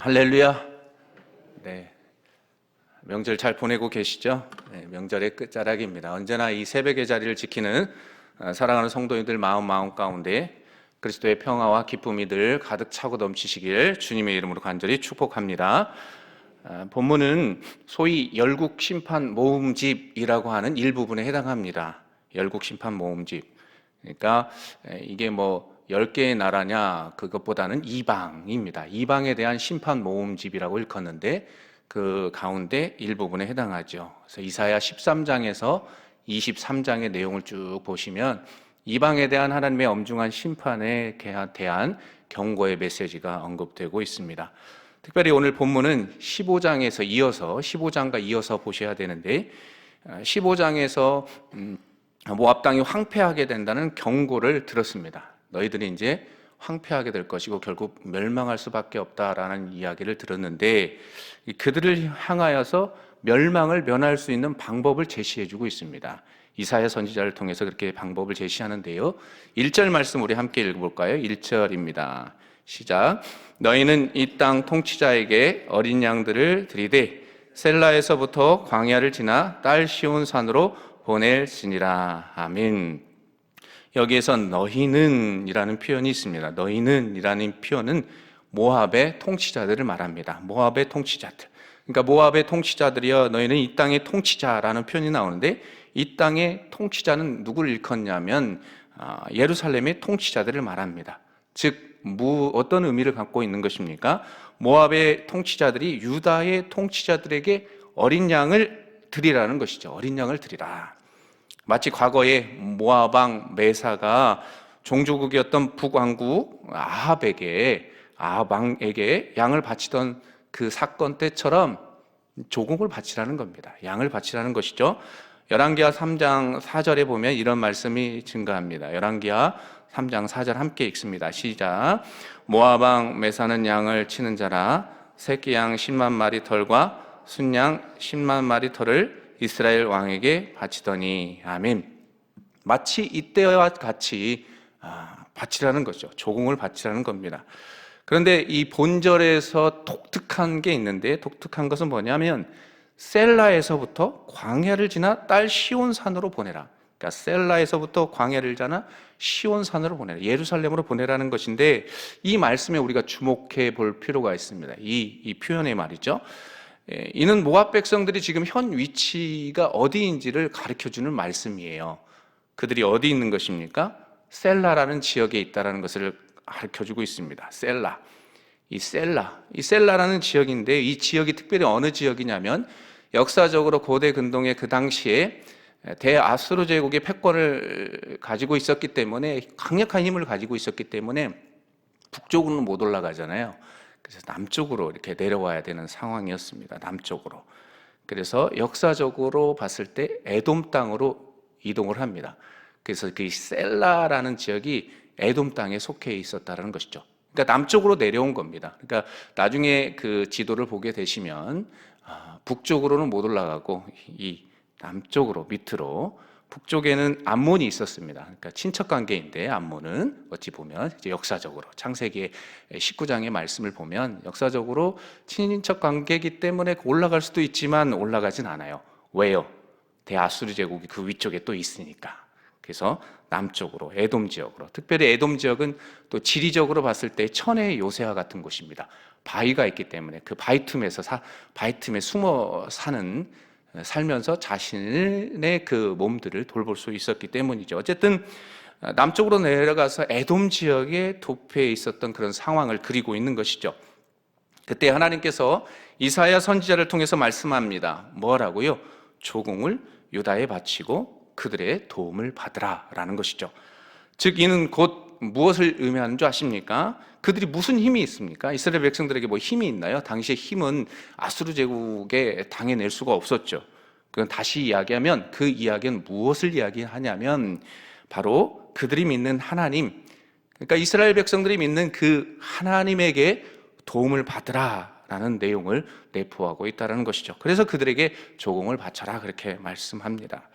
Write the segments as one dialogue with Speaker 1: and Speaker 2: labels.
Speaker 1: 할렐루야. 네. 명절 잘 보내고 계시죠? 네, 명절의 끝자락입니다. 언제나 이 새벽의 자리를 지키는 어, 사랑하는 성도님들 마음 마음 가운데 그리스도의 평화와 기쁨이 늘 가득 차고 넘치시길 주님의 이름으로 간절히 축복합니다. 아, 본문은 소위 열국 심판 모음집이라고 하는 일부분에 해당합니다. 열국 심판 모음집. 그러니까 에, 이게 뭐 10개의 나라냐 그것보다는 이방입니다. 이방에 대한 심판 모음집이라고 일컫는데 그 가운데 일부분에 해당하죠. 그래서 이사야 13장에서 23장의 내용을 쭉 보시면 이방에 대한 하나님의 엄중한 심판에 대한 경고의 메시지가 언급되고 있습니다. 특별히 오늘 본문은 15장에서 이어서 15장과 이어서 보셔야 되는데 15장에서 모압 땅이 황폐하게 된다는 경고를 들었습니다. 너희들이 이제 황폐하게 될 것이고 결국 멸망할 수밖에 없다라는 이야기를 들었는데 그들을 향하여서 멸망을 면할 수 있는 방법을 제시해 주고 있습니다. 이사야 선지자를 통해서 그렇게 방법을 제시하는데요. 1절 말씀 우리 함께 읽어 볼까요? 1절입니다. 시작. 너희는 이 땅 통치자에게 어린 양들을 드리되 셀라에서부터 광야를 지나 딸 시온 산으로 보낼지니라. 아멘. 여기에서 너희는이라는 표현이 있습니다. 너희는이라는 표현은 모압의 통치자들을 말합니다. 모압의 통치자들. 그러니까 모압의 통치자들이여 너희는 이 땅의 통치자라는 표현이 나오는데 이 땅의 통치자는 누구를 일컫냐면 아, 예루살렘의 통치자들을 말합니다. 즉 어떤 의미를 갖고 있는 것입니까? 모압의 통치자들이 유다의 통치자들에게 어린 양을 드리라는 것이죠. 어린 양을 드리라. 마치 과거에 모아방 메사가 종조국이었던 북왕국 아합에게 아합왕에게 양을 바치던 그 사건 때처럼 조공을 바치라는 겁니다. 양을 바치라는 것이죠. 열왕기하 3장 4절에 보면 이런 말씀이 증가합니다. 열왕기하 3장 4절 함께 읽습니다. 시작. 모아방 메사는 양을 치는 자라 새끼 양 10만 마리 털과 순양 10만 마리 털을 이스라엘 왕에게 바치더니 아멘. 마치 이때와 같이 아, 바치라는 거죠. 조공을 바치라는 겁니다. 그런데 이 본절에서 독특한 게 있는데 독특한 것은 뭐냐면 셀라에서부터 광야를 지나 딸 시온산으로 보내라. 그러니까 셀라에서부터 광야를 지나 시온산으로 보내라. 예루살렘으로 보내라는 것인데 이 말씀에 우리가 주목해 볼 필요가 있습니다. 이, 이 표현의 말이죠. 예, 이는 모압 백성들이 지금 현 위치가 어디인지를 가르쳐 주는 말씀이에요. 그들이 어디 있는 것입니까? 셀라라는 지역에 있다라는 것을 가르쳐 주고 있습니다. 셀라. 이 셀라. 이 셀라라는 지역인데 이 지역이 특별히 어느 지역이냐면 역사적으로 고대 근동의 그 당시에 대아수르 제국의 패권을 가지고 있었기 때문에 강력한 힘을 가지고 있었기 때문에 북쪽으로는 못 올라가잖아요. 그래서 남쪽으로 이렇게 내려와야 되는 상황이었습니다. 남쪽으로. 그래서 역사적으로 봤을 때 에돔 땅으로 이동을 합니다. 그래서 그 셀라라는 지역이 에돔 땅에 속해 있었다는 것이죠. 그러니까 남쪽으로 내려온 겁니다. 그러니까 나중에 그 지도를 보게 되시면 아, 북쪽으로는 못 올라가고 이 남쪽으로 밑으로 북쪽에는 암몬이 있었습니다. 그러니까 친척 관계인데 암몬은 어찌 보면 이제 역사적으로 창세기 19장의 말씀을 보면 역사적으로 친인척 관계이기 때문에 올라갈 수도 있지만 올라가진 않아요. 왜요? 대아수르 제국이 그 위쪽에 또 있으니까. 그래서 남쪽으로 에돔 지역으로 특별히 에돔 지역은 또 지리적으로 봤을 때 천의 요새와 같은 곳입니다. 바위가 있기 때문에 그 바위 틈에서 사, 바위 틈에 숨어 사는 살면서 자신의 그 몸들을 돌볼 수 있었기 때문이죠. 어쨌든 남쪽으로 내려가서 에돔 지역에 도피해 있었던 그런 상황을 그리고 있는 것이죠. 그때 하나님께서 이사야 선지자를 통해서 말씀합니다. 뭐라고요? 조공을 유다에 바치고 그들의 도움을 받으라라는 것이죠. 즉 이는 곧 무엇을 의미하는 줄 아십니까? 그들이 무슨 힘이 있습니까? 이스라엘 백성들에게 뭐 힘이 있나요? 당시의 힘은 아수르 제국에 당해낼 수가 없었죠. 그건 다시 이야기하면 그 이야기는 무엇을 이야기하냐면 바로 그들이 믿는 하나님, 그러니까 이스라엘 백성들이 믿는 그 하나님에게 도움을 받으라라는 내용을 내포하고 있다는 것이죠. 그래서 그들에게 조공을 바쳐라 그렇게 말씀합니다.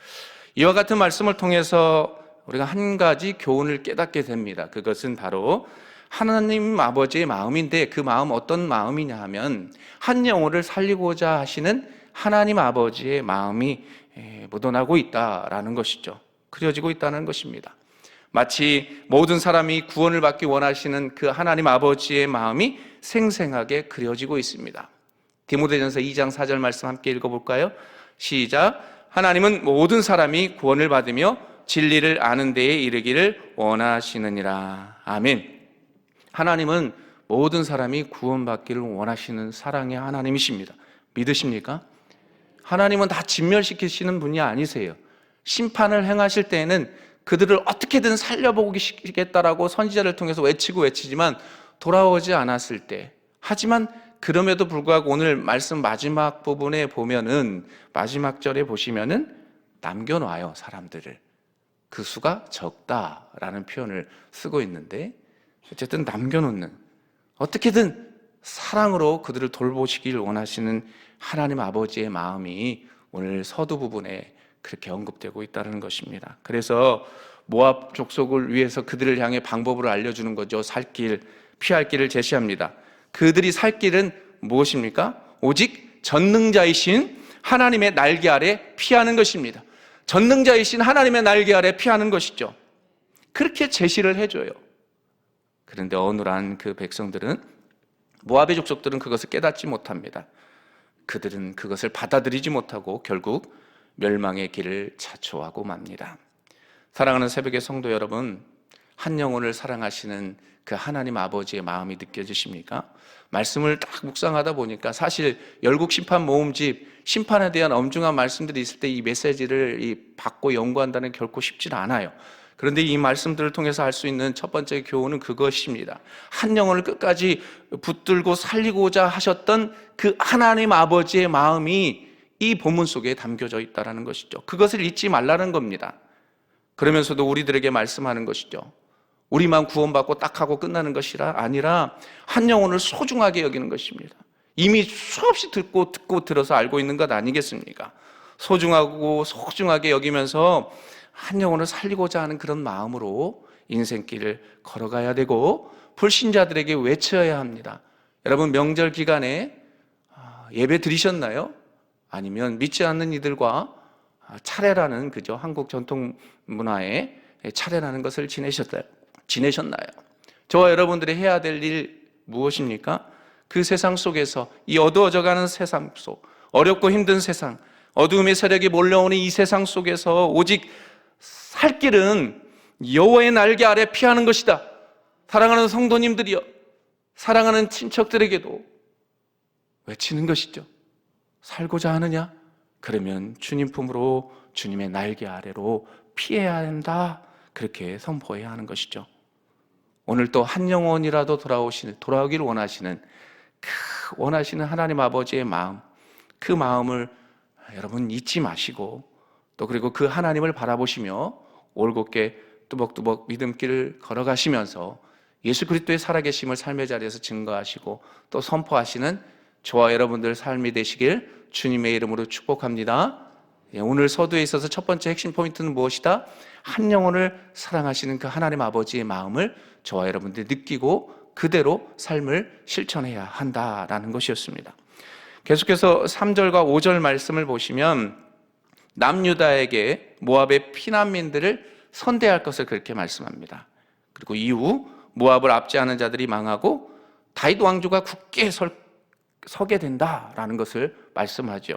Speaker 1: 이와 같은 말씀을 통해서 우리가 한 가지 교훈을 깨닫게 됩니다. 그것은 바로 하나님 아버지의 마음인데 그 마음 어떤 마음이냐 하면 한 영혼을 살리고자 하시는 하나님 아버지의 마음이 에, 묻어나고 있다라는 것이죠. 그려지고 있다는 것입니다. 마치 모든 사람이 구원을 받기 원하시는 그 하나님 아버지의 마음이 생생하게 그려지고 있습니다. 디모데전서 2장 4절 말씀 함께 읽어볼까요? 시작. 하나님은 모든 사람이 구원을 받으며 진리를 아는 데에 이르기를 원하시느니라. 아멘. 하나님은 모든 사람이 구원받기를 원하시는 사랑의 하나님이십니다. 믿으십니까? 하나님은 다 진멸시키시는 분이 아니세요. 심판을 행하실 때에는 그들을 어떻게든 살려보시겠다라고 선지자를 통해서 외치고 외치지만 돌아오지 않았을 때 하지만 그럼에도 불구하고 오늘 말씀 마지막 부분에 보면은 마지막 절에 보시면은 남겨놔요 사람들을 그 수가 적다라는 표현을 쓰고 있는데 어쨌든 남겨놓는 어떻게든 사랑으로 그들을 돌보시길 원하시는 하나님 아버지의 마음이 오늘 서두 부분에 그렇게 언급되고 있다는 것입니다. 그래서 모압 족속을 위해서 그들을 향해 방법을 알려주는 거죠. 살 길, 피할 길을 제시합니다. 그들이 살 길은 무엇입니까? 오직 전능자이신 하나님의 날개 아래 피하는 것입니다. 전능자이신 하나님의 날개 아래 피하는 것이죠. 그렇게 제시를 해줘요. 그런데 어느한 그 백성들은 모압의 족속들은 그것을 깨닫지 못합니다. 그들은 그것을 받아들이지 못하고 결국 멸망의 길을 자초하고 맙니다. 사랑하는 새벽의 성도 여러분, 한 영혼을 사랑하시는 그 하나님 아버지의 마음이 느껴지십니까? 말씀을 딱 묵상하다 보니까 사실 열국 심판 모음집 심판에 대한 엄중한 말씀들이 있을 때 이 메시지를 이 받고 연구한다는 결코 쉽지 않아요. 그런데 이 말씀들을 통해서 할수 있는 첫 번째 교훈은 그것입니다. 한 영혼을 끝까지 붙들고 살리고자 하셨던 그 하나님 아버지의 마음이 이 본문 속에 담겨져 있다는 것이죠. 그것을 잊지 말라는 겁니다. 그러면서도 우리들에게 말씀하는 것이죠. 우리만 구원받고 딱 하고 끝나는 것이라 아니라 한 영혼을 소중하게 여기는 것입니다. 이미 수없이 듣고 듣고 들어서 알고 있는 것 아니겠습니까? 소중하고 소중하게 여기면서 한 영혼을 살리고자 하는 그런 마음으로 인생길을 걸어가야 되고 불신자들에게 외쳐야 합니다. 여러분 명절 기간에 아, 예배 드리셨나요? 아니면 믿지 않는 이들과 차례라는 그죠 한국 전통 문화의 차례라는 것을 지내셨어요. 지내셨나요? 저와 여러분들이 해야 될 일 무엇입니까? 그 세상 속에서 이 어두워져 가는 세상 속 어렵고 힘든 세상 어두움의 세력이 몰려오는 이 세상 속에서 오직 살 길은 여호와의 날개 아래 피하는 것이다. 사랑하는 성도님들이여, 사랑하는 친척들에게도 외치는 것이죠. 살고자 하느냐? 그러면 주님 품으로 주님의 날개 아래로 피해야 한다. 그렇게 선포해야 하는 것이죠. 오늘 또 한 영혼이라도 돌아오시는 돌아오기를 원하시는 그 원하시는 하나님 아버지의 마음, 그 마음을 여러분 잊지 마시고 또 그리고 그 하나님을 바라보시며 올곧게 뚜벅뚜벅 믿음길을 걸어가시면서 예수 그리스도의 살아계심을 삶의 자리에서 증거하시고 또 선포하시는 저와 여러분들 삶이 되시길 주님의 이름으로 축복합니다. 예, 오늘 서두에 있어서 첫 번째 핵심 포인트는 무엇이다? 한 영혼을 사랑하시는 그 하나님 아버지의 마음을 저와 여러분들이 느끼고 그대로 삶을 실천해야 한다라는 것이었습니다. 계속해서 3절과 5절 말씀을 보시면 남유다에게 모압의 피난민들을 선대할 것을 그렇게 말씀합니다. 그리고 이후 모압을 압제하는 자들이 망하고 다윗 왕조가 굳게 설, 서게 된다라는 것을 말씀하죠.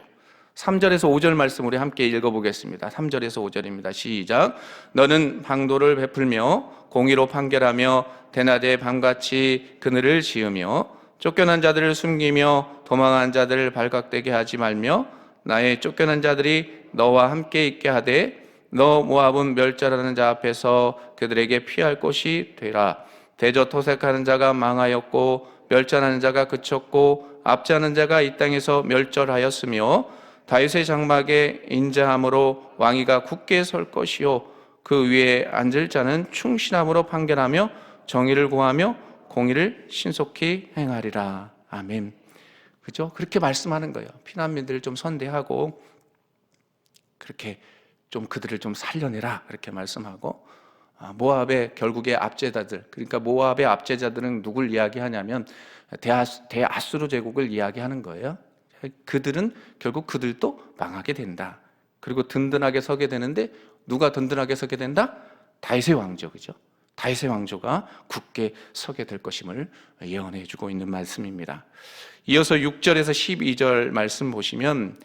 Speaker 1: 3절에서 5절 말씀 우리 함께 읽어보겠습니다. 3절에서 5절입니다. 시작. 너는 방도를 베풀며 공의로 판결하며 대낮에 밤같이 그늘을 지으며 쫓겨난 자들을 숨기며 도망한 자들을 발각되게 하지 말며 나의 쫓겨난 자들이 너와 함께 있게 하되 너 모압은 멸절하는 자 앞에서 그들에게 피할 곳이 되라. 대저 토색하는 자가 망하였고 멸절하는 자가 그쳤고 압제하는 자가 이 땅에서 멸절하였으며 다윗의 장막에 인자함으로 왕위가 굳게 설 것이요 그 위에 앉을 자는 충신함으로 판결하며 정의를 구하며 공의를 신속히 행하리라. 아멘. 그죠? 그렇게 말씀하는 거예요. 피난민들을 좀 선대하고 그렇게 좀 그들을 좀 살려내라. 그렇게 말씀하고 아, 모압의 결국의 압제자들 그러니까 모압의 압제자들은 누굴 이야기하냐면 대아수, 대아수르 제국을 이야기하는 거예요. 그들은 결국 그들도 망하게 된다. 그리고 든든하게 서게 되는데 누가 든든하게 서게 된다? 다윗의 왕조 그죠? 다윗의 왕조가 굳게 서게 될 것임을 예언해 주고 있는 말씀입니다. 이어서 6절에서 12절 말씀 보시면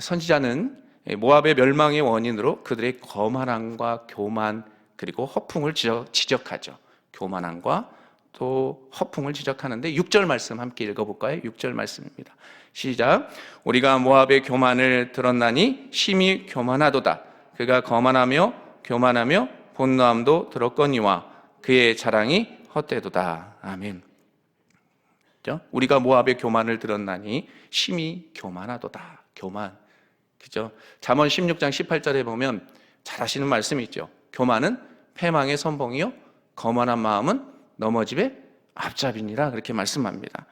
Speaker 1: 선지자는 모압의 멸망의 원인으로 그들의 거만함과 교만 그리고 허풍을 지적, 지적하죠. 교만함과 또 허풍을 지적하는데 6절 말씀 함께 읽어볼까요? 6절 말씀입니다. 시작. 우리가 모압의 교만을 들었나니 심히 교만하도다. 그가 거만하며 교만하며 본노함도 들었거니와 그의 자랑이 헛되도다. 아멘. 그죠? 우리가 모압의 교만을 들었나니 심히 교만하도다. 교만. 그죠? 잠언 16장 18절에 보면 잘 아시는 말씀이 있죠. 교만은 패망의 선봉이요 거만한 마음은 넘어집의 앞잡이니라 그렇게 말씀합니다.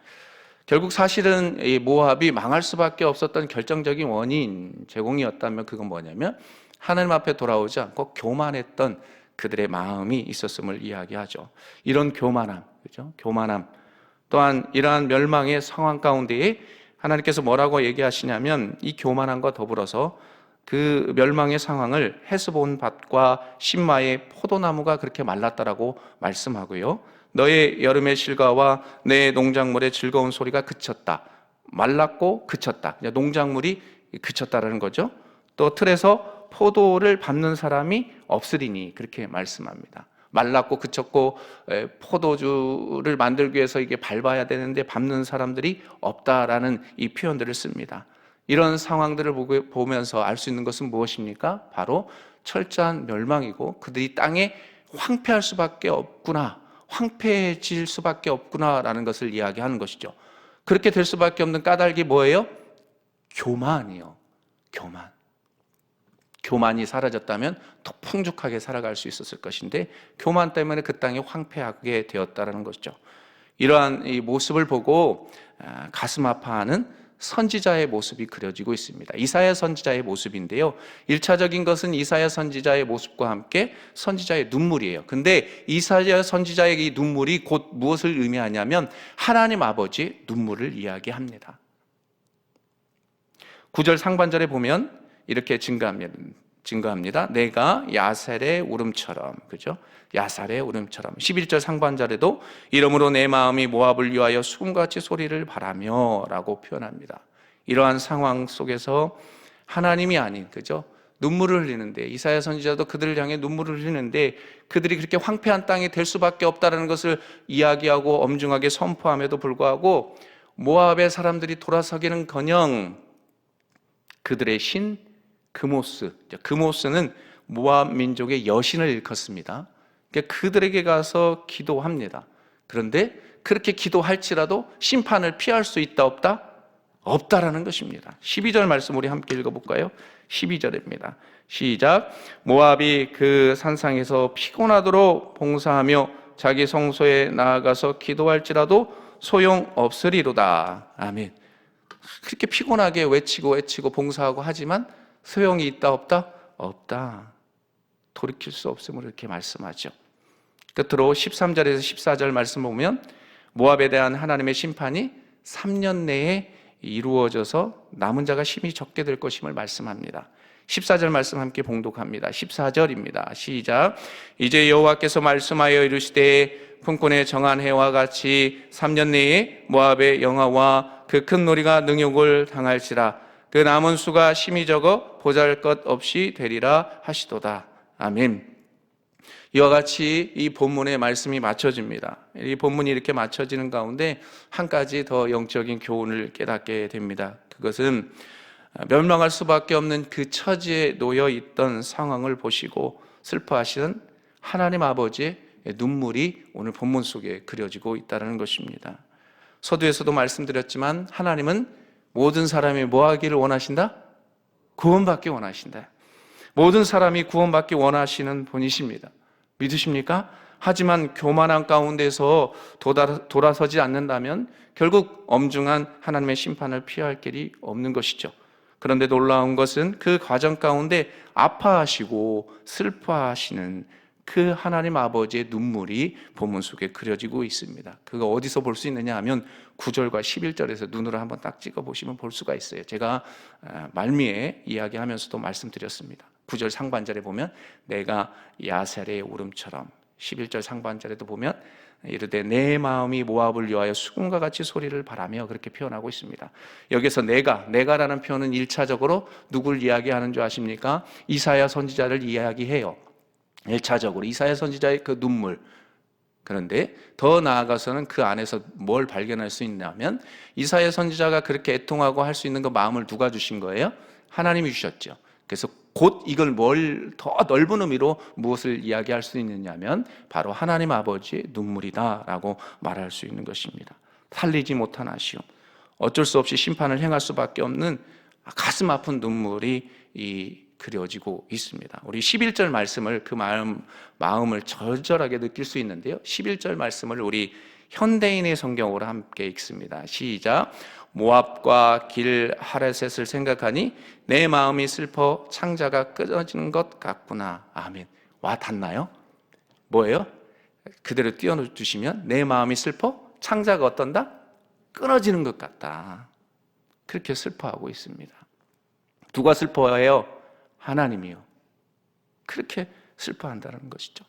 Speaker 1: 결국 사실은 이 모압이 망할 수밖에 없었던 결정적인 원인 제공이었다면 그건 뭐냐면 하나님 앞에 돌아오지 않고 교만했던 그들의 마음이 있었음을 이야기하죠. 이런 교만함, 그죠? 교만함. 또한 이러한 멸망의 상황 가운데에 하나님께서 뭐라고 얘기하시냐면 이 교만함과 더불어서 그 멸망의 상황을 헤스본 밭과 신마의 포도나무가 그렇게 말랐다라고 말씀하고요. 너의 여름의 실과와 내 농작물의 즐거운 소리가 그쳤다. 말랐고 그쳤다. 농작물이 그쳤다라는 거죠. 또 틀에서 포도를 밟는 사람이 없으리니 그렇게 말씀합니다. 말랐고 그쳤고 포도주를 만들기 위해서 이게 밟아야 되는데 밟는 사람들이 없다라는 이 표현들을 씁니다. 이런 상황들을 보면서 알 수 있는 것은 무엇입니까? 바로 철저한 멸망이고 그들이 땅에 황폐할 수밖에 없구나. 황폐해질 수밖에 없구나라는 것을 이야기하는 것이죠. 그렇게 될 수밖에 없는 까닭이 뭐예요? 교만이요. 교만. 교만이 사라졌다면 더 풍족하게 살아갈 수 있었을 것인데 교만 때문에 그 땅이 황폐하게 되었다라는 것이죠. 이러한 이 모습을 보고 아, 가슴 아파하는 선지자의 모습이 그려지고 있습니다. 이사야 선지자의 모습인데요. 1차적인 것은 이사야 선지자의 모습과 함께 선지자의 눈물이에요. 근데 이사야 선지자의 이 눈물이 곧 무엇을 의미하냐면 하나님 아버지 눈물을 이야기합니다. 9절 상반절에 보면 이렇게 증가합니다. 증거합니다. 내가 야살의 울음처럼 그죠? 야살의 울음처럼 11절 상반절에도 이러므로 내 마음이 모압을 위하여 수금같이 소리를 바라며라고 표현합니다. 이러한 상황 속에서 하나님이 아닌 그죠? 눈물을 흘리는데 이사야 선지자도 그들을 향해 눈물을 흘리는데 그들이 그렇게 황폐한 땅이 될 수밖에 없다는 것을 이야기하고 엄중하게 선포함에도 불구하고 모압의 사람들이 돌아서기는커녕 그들의 신 그모스, 그모스는 모압 민족의 여신을 일컫습니다. 그러니까 그들에게 가서 기도합니다. 그런데 그렇게 기도할지라도 심판을 피할 수 있다 없다? 없다라는 것입니다. 12절 말씀 우리 함께 읽어 볼까요? 12절입니다. 시작. 모압이 그 산상에서 피곤하도록 봉사하며 자기 성소에 나아가서 기도할지라도 소용 없으리로다. 아멘. 그렇게 피곤하게 외치고 외치고 봉사하고 하지만 소용이 있다 없다? 없다. 돌이킬 수 없음을 이렇게 말씀하죠. 끝으로 13절에서 14절 말씀 보면 모압에 대한 하나님의 심판이 3년 내에 이루어져서 남은 자가 심히 적게 될 것임을 말씀합니다. 14절 말씀 함께 봉독합니다. 14절입니다. 시작. 이제 여호와께서 말씀하여 이르시되 품꾼의 정한 해와 같이 3년 내에 모압의 영화와 그 큰 놀이가 능욕을 당할지라 그 남은 수가 심히 적어 보잘 것 없이 되리라 하시도다. 아멘. 이와 같이 이 본문의 말씀이 맞춰집니다. 이 본문이 이렇게 맞춰지는 가운데 한 가지 더 영적인 교훈을 깨닫게 됩니다. 그것은 멸망할 수밖에 없는 그 처지에 놓여 있던 상황을 보시고 슬퍼하시는 하나님 아버지의 눈물이 오늘 본문 속에 그려지고 있다는 것입니다. 서두에서도 말씀드렸지만 하나님은 모든 사람이 뭐 하기를 원하신다? 구원받기 원하신다. 모든 사람이 구원받기 원하시는 분이십니다. 믿으십니까? 하지만 교만한 가운데서 돌아 서지 않는다면 결국 엄중한 하나님의 심판을 피할 길이 없는 것이죠. 그런데 놀라운 것은 그 과정 가운데 아파하시고 슬퍼하시는 그 하나님 아버지의 눈물이 본문 속에 그려지고 있습니다. 그거 어디서 볼 수 있느냐 하면 9절과 11절에서 눈으로 한번 딱 찍어 보시면 볼 수가 있어요. 제가 아, 말미에 이야기하면서도 말씀드렸습니다. 9절 상반절에 보면 내가 야셀의 울음처럼 11절 상반절에도 보면 이르되 내 마음이 모압을 위하여 수금과 같이 소리를 바라며 그렇게 표현하고 있습니다. 여기서 내가 내가라는 표현은 일차적으로 누굴 이야기하는 줄 아십니까? 이사야 선지자를 이야기해요. 일차적으로 이사야 선지자의 그 눈물 그런데 더 나아가서는 그 안에서 뭘 발견할 수 있냐면 이사야 선지자가 그렇게 애통하고 할 수 있는 그 마음을 누가 주신 거예요? 하나님이 주셨죠. 그래서 곧 이걸 뭘 더 넓은 의미로 무엇을 이야기할 수 있느냐면 바로 하나님 아버지의 눈물이다라고 말할 수 있는 것입니다. 살리지 못한 아쉬움, 어쩔 수 없이 심판을 행할 수밖에 없는 가슴 아픈 눈물이 이 그려지고 있습니다. 우리 11절 말씀을 그 마음 마음을 절절하게 느낄 수 있는데요. 11절 말씀을 우리 현대인의 성경으로 함께 읽습니다. 시작. 모압과 길 하레셋을 생각하니 내 마음이 슬퍼 창자가 끊어지는 것 같구나. 아멘. 와 닿나요? 뭐예요? 그대로 띄워 주시면 내 마음이 슬퍼 창자가 어떤다? 끊어지는 것 같다. 그렇게 슬퍼하고 있습니다. 누가 슬퍼해요? 하나님이요. 그렇게 슬퍼한다는 것이죠.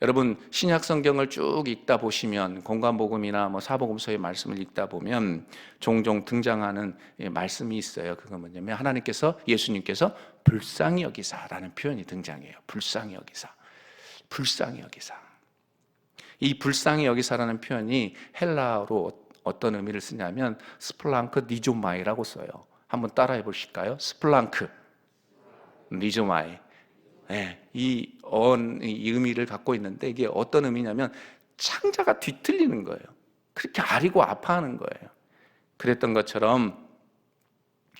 Speaker 1: 여러분 신약 성경을 쭉 읽다 보시면 공간복음이나 뭐 사복음서의 말씀을 읽다 보면 종종 등장하는 예, 말씀이 있어요. 그건 뭐냐면 하나님께서 예수님께서 불쌍히 여기사라는 표현이 등장해요. 불쌍히 여기사. 불쌍히 여기사. 이 불쌍히 여기사라는 표현이 헬라어로 어떤 의미를 쓰냐면 스플랑크 니조마이라고 써요. 한번 따라해 보실까요? 스플랑크 니조마이. 네, 이 언, 이 의미를 갖고 있는데 이게 어떤 의미냐면 창자가 뒤틀리는 거예요. 그렇게 아리고 아파하는 거예요. 그랬던 것처럼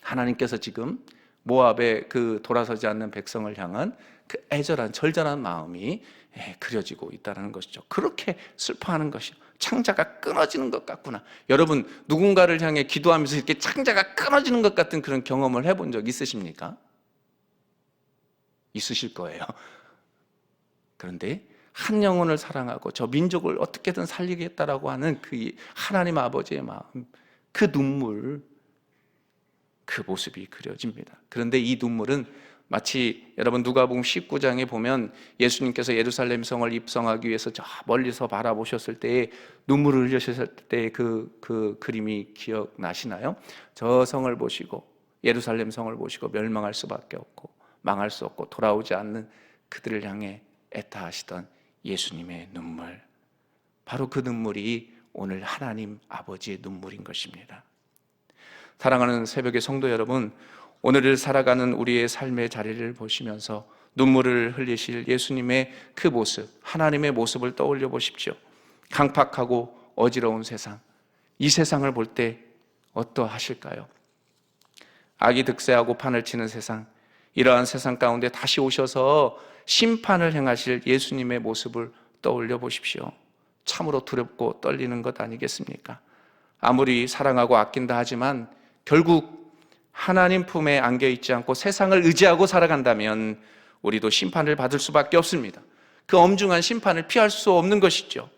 Speaker 1: 하나님께서 지금 모압의 그 돌아서지 않는 백성을 향한 그 애절한 절절한 마음이 예, 그려지고 있다는 것이죠. 그렇게 슬퍼하는 것이요. 창자가 끊어지는 것 같구나. 여러분 누군가를 향해 기도하면서 이렇게 창자가 끊어지는 것 같은 그런 경험을 해본 적 있으십니까? 있으실 거예요. 그런데 한 영혼을 사랑하고 저 민족을 어떻게든 살리겠다라고 하는 그 하나님 아버지의 마음, 그 눈물, 그 모습이 그려집니다. 그런데 이 눈물은 마치 여러분 누가복음 19장에 보면 예수님께서 예루살렘 성을 입성하기 위해서 저 멀리서 바라보셨을 때 눈물을 흘리셨을 때그그 그림이 기억나시나요? 저 성을 보시고 예루살렘 성을 보시고 멸망할 수밖에 없고 망할 수 없고 돌아오지 않는 그들을 향해 애타하시던 예수님의 눈물. 바로 그 눈물이 오늘 하나님 아버지의 눈물인 것입니다. 사랑하는 새벽의 성도 여러분, 오늘을 살아가는 우리의 삶의 자리를 보시면서 눈물을 흘리실 예수님의 그 모습, 하나님의 모습을 떠올려 보십시오. 강팍하고 어지러운 세상, 이 세상을 볼 때 어떠하실까요? 악이 득세하고 판을 치는 세상, 이러한 세상 가운데 다시 오셔서 심판을 행하실 예수님의 모습을 떠올려 보십시오. 참으로 두렵고 떨리는 것 아니겠습니까? 아무리 사랑하고 아낀다 하지만 결국 하나님 품에 안겨 있지 않고 세상을 의지하고 살아간다면 우리도 심판을 받을 수밖에 없습니다. 그 엄중한 심판을 피할 수 없는 것이죠.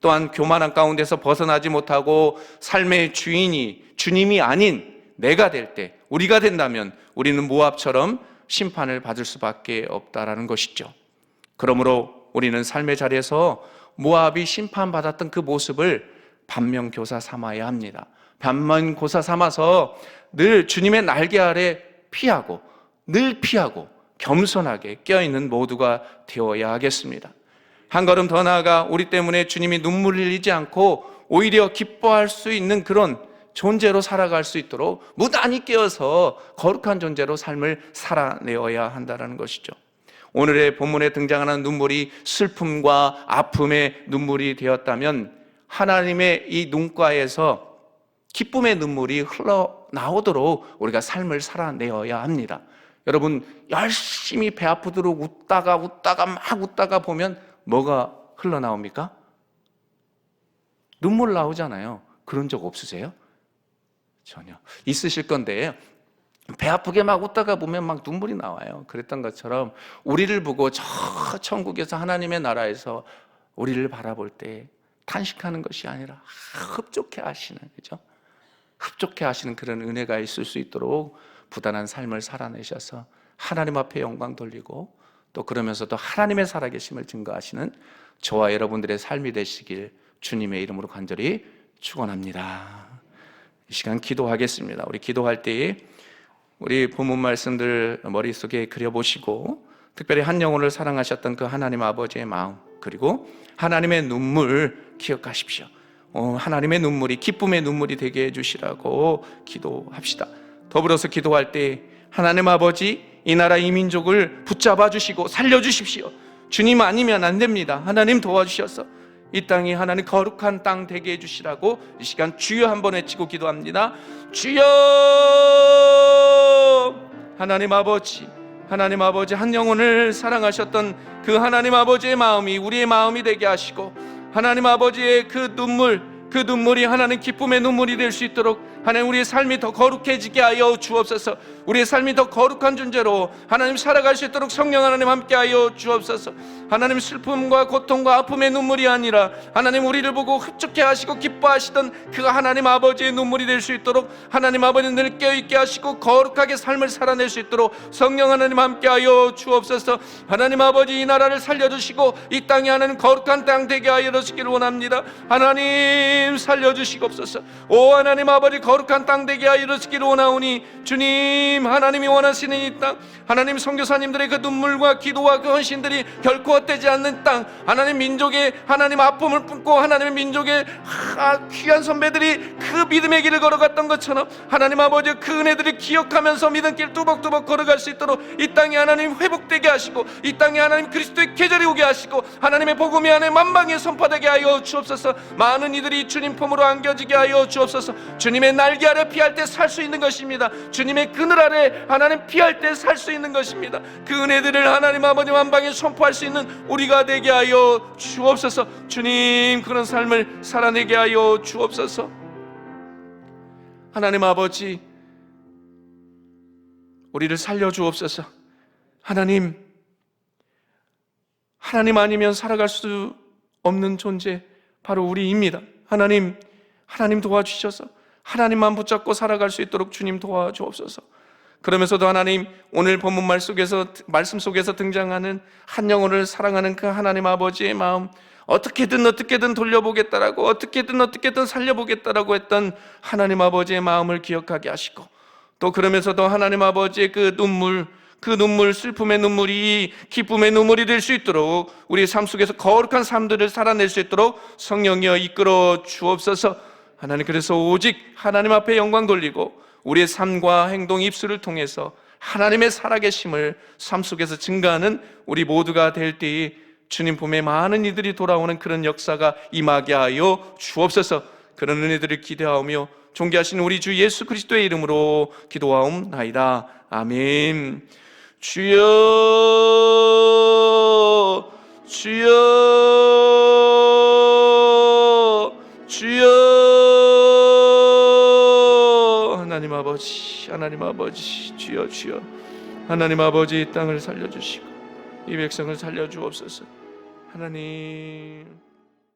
Speaker 1: 또한 교만한 가운데서 벗어나지 못하고 삶의 주인이 주님이 아닌 내가 될 때, 우리가 된다면 우리는 모압처럼 심판을 받을 수밖에 없다라는 것이죠. 그러므로 우리는 삶의 자리에서 모압이 심판받았던 그 모습을 반면교사 삼아야 합니다. 반면교사 삼아서 늘 주님의 날개 아래 피하고 늘 피하고 겸손하게 껴있는 모두가 되어야 하겠습니다. 한 걸음 더 나아가 우리 때문에 주님이 눈물 흘리지 않고 오히려 기뻐할 수 있는 그런 존재로 살아갈 수 있도록 무단히 깨어서 거룩한 존재로 삶을 살아내어야 한다는 것이죠. 오늘의 본문에 등장하는 눈물이 슬픔과 아픔의 눈물이 되었다면 하나님의 이 눈가에서 기쁨의 눈물이 흘러나오도록 우리가 삶을 살아내어야 합니다. 여러분, 열심히 배 아프도록 웃다가 웃다가 막 웃다가 보면 뭐가 흘러나옵니까? 눈물 나오잖아요. 그런 적 없으세요? 전혀. 있으실 건데, 배 아프게 막 웃다가 보면 막 눈물이 나와요. 그랬던 것처럼 우리를 보고 저 천국에서 하나님의 나라에서 우리를 바라볼 때 탄식하는 것이 아니라 흡족해 하시는 그죠? 흡족해 하시는 그런 은혜가 있을 수 있도록 부단한 삶을 살아내셔서 하나님 앞에 영광 돌리고 또 그러면서도 하나님의 살아계심을 증거하시는 저와 여러분들의 삶이 되시길 주님의 이름으로 간절히 축원합니다. 이 시간 기도하겠습니다. 우리 기도할 때에 우리 본문 말씀들 머릿속에 그려보시고 특별히 한 영혼을 사랑하셨던 그 하나님 아버지의 마음 그리고 하나님의 눈물 기억하십시오. 어, 하나님의 눈물이 기쁨의 눈물이 되게 해주시라고 기도합시다. 더불어서 기도할 때 하나님 아버지 이 나라 이 민족을 붙잡아 주시고 살려 주십시오. 주님 아니면 안 됩니다. 하나님 도와주셔서 이 땅이 하나님 거룩한 땅 되게 해주시라고 이 시간 주여 한번 외치고 기도합니다. 주여 하나님 아버지 하나님 아버지 한 영혼을 사랑하셨던 그 하나님 아버지의 마음이 우리의 마음이 되게 하시고 하나님 아버지의 그 눈물 그 눈물이 하나님 기쁨의 눈물이 될 수 있도록 하나님 우리의 삶이 더 거룩해지게 하여 주옵소서. 우리의 삶이 더 거룩한 존재로 하나님 살아갈 수 있도록 성령 하나님 함께 하여 주옵소서. 하나님 슬픔과 고통과 아픔의 눈물이 아니라 하나님 우리를 보고 흡족해 하시고 기뻐하시던 그 하나님 아버지의 눈물이 될 수 있도록 하나님 아버지 늘 깨어있게 하시고 거룩하게 삶을 살아낼 수 있도록 성령 하나님 함께 하여 주옵소서. 하나님 아버지 이 나라를 살려주시고 이 땅이 하나님 거룩한 땅 되게 하여 주시기를 원합니다. 하나님 살려주시옵소서. 오 하나님 아버지 거룩 한 땅 되게 하여 주시기를 원하오니 주님 하나님이 원하시는 이 땅 하나님 선교사님들의 그 눈물과 기도와 그 헌신들이 결코 헛되지 않는 땅 하나님 민족의 하나님 아픔을 품고 하나님의 민족의 하- 귀한 선배들이 그 믿음의 길을 걸어갔던 것처럼 하나님 아버지 그 은혜들을 기억하면서 믿음길 뚜벅뚜벅 걸어갈 수 있도록 이 땅에 하나님 회복되게 하시고 이 땅에 하나님 그리스도의 계절이 오게 하시고 하나님의 복음이 안에 만방에 선포되게 하여 주옵소서. 많은 이들이 주님 품으로 안겨지게 하여 주옵소서. 주님의 날개 아래 피할 때 살 수 있는 것입니다. 주님의 그늘 아래 하나님 피할 때 살 수 있는 것입니다. 그 은혜들을 하나님 아버지 만방에 선포할 수 있는 우리가 되게 하여 주옵소서. 주님 그런 삶을 살아내게 하여 주옵소서. 하나님 아버지 우리를 살려 주옵소서. 하나님 하나님 아니면 살아갈 수 없는 존재 바로 우리입니다. 하나님 하나님 도와주셔서 하나님만 붙잡고 살아갈 수 있도록 주님 도와주옵소서. 그러면서도 하나님 오늘 본문 말 속에서 말씀 속에서 등장하는 한 영혼을 사랑하는 그 하나님 아버지의 마음 어떻게든 어떻게든 돌려보겠다라고 어떻게든 어떻게든 살려보겠다라고 했던 하나님 아버지의 마음을 기억하게 하시고 또 그러면서도 하나님 아버지의 그 눈물 그 눈물 슬픔의 눈물이 기쁨의 눈물이 될 수 있도록 우리 삶 속에서 거룩한 삶들을 살아낼 수 있도록 성령이여 이끌어 주옵소서 하나님 그래서 오직 하나님 앞에 영광 돌리고 우리의 삶과 행동 입술을 통해서 하나님의 살아계심을 삶 속에서 증가하는 우리 모두가 될 때에 주님 봄에 많은 이들이 돌아오는 그런 역사가 임하게 하여 주옵소서. 그런 은혜들을 기대하며 존귀하신 우리 주 예수 그리스도의 이름으로 기도하옵나이다. 아멘. 주여 주여 주여 하나님 아버지 하나님 아버지 주여 주여. 하나님 아버지 이 땅을 살려주시고 이 백성을 살려주옵소서. 하나님